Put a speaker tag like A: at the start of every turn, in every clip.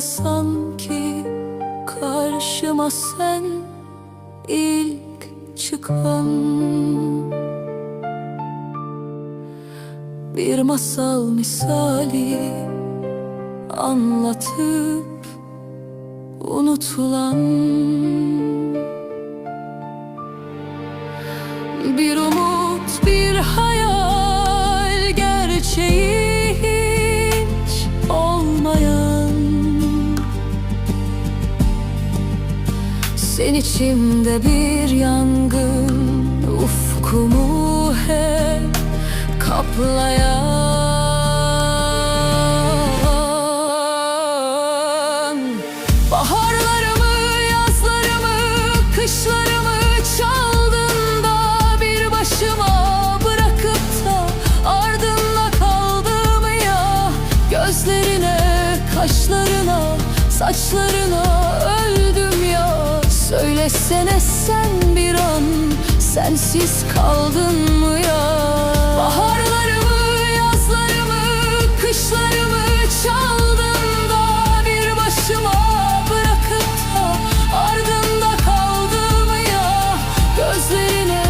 A: sanki Karşıma sen ilk çıkan. Bir masal misali Anlatıp unutulan. Bir umut, bir hayal Gerçeği Sen içimde bir yangın Ufkumu hep kaplayan. Baharlarımı, yazlarımı, kışlarımı çaldın da Bir başıma bırakıp da ardında kaldım ya. Gözlerine, kaşlarına, saçlarına ya Söylesene sen bir an sensiz kaldın mı ya? Baharlarımı, yazlarımı, kışlarımı çaldın da Bir başıma bırakıp da ardında kaldım ya? Gözlerine,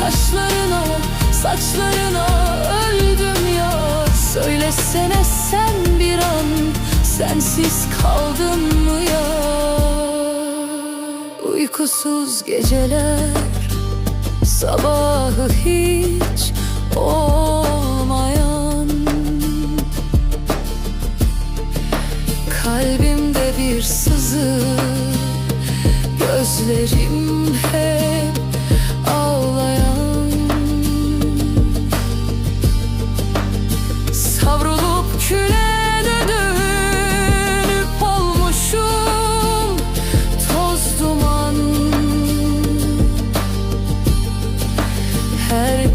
A: kaşlarına, saçlarına öldüm ya. Söylesene sen bir an sensiz kaldın mı Uykusuz geceler Sabahı hiç olmayan. Kalbimde bir sızı Gözlerim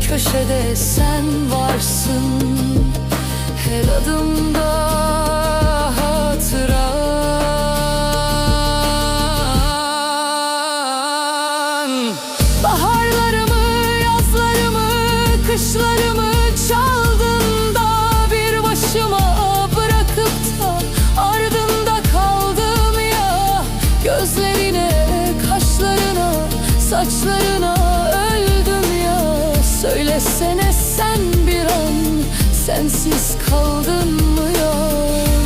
A: köşede sen varsın. Her adımda hatıran Baharlarımı, yazlarımı, kışlarımı çaldın da Bir başıma bırakıp da ardında kaldım ya. Gözlerine, kaşlarına, saçlarına Söylesene sen bir an sensiz kaldın mı ya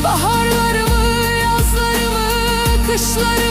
A: Baharlarımı, yazlarımı, kışlarımı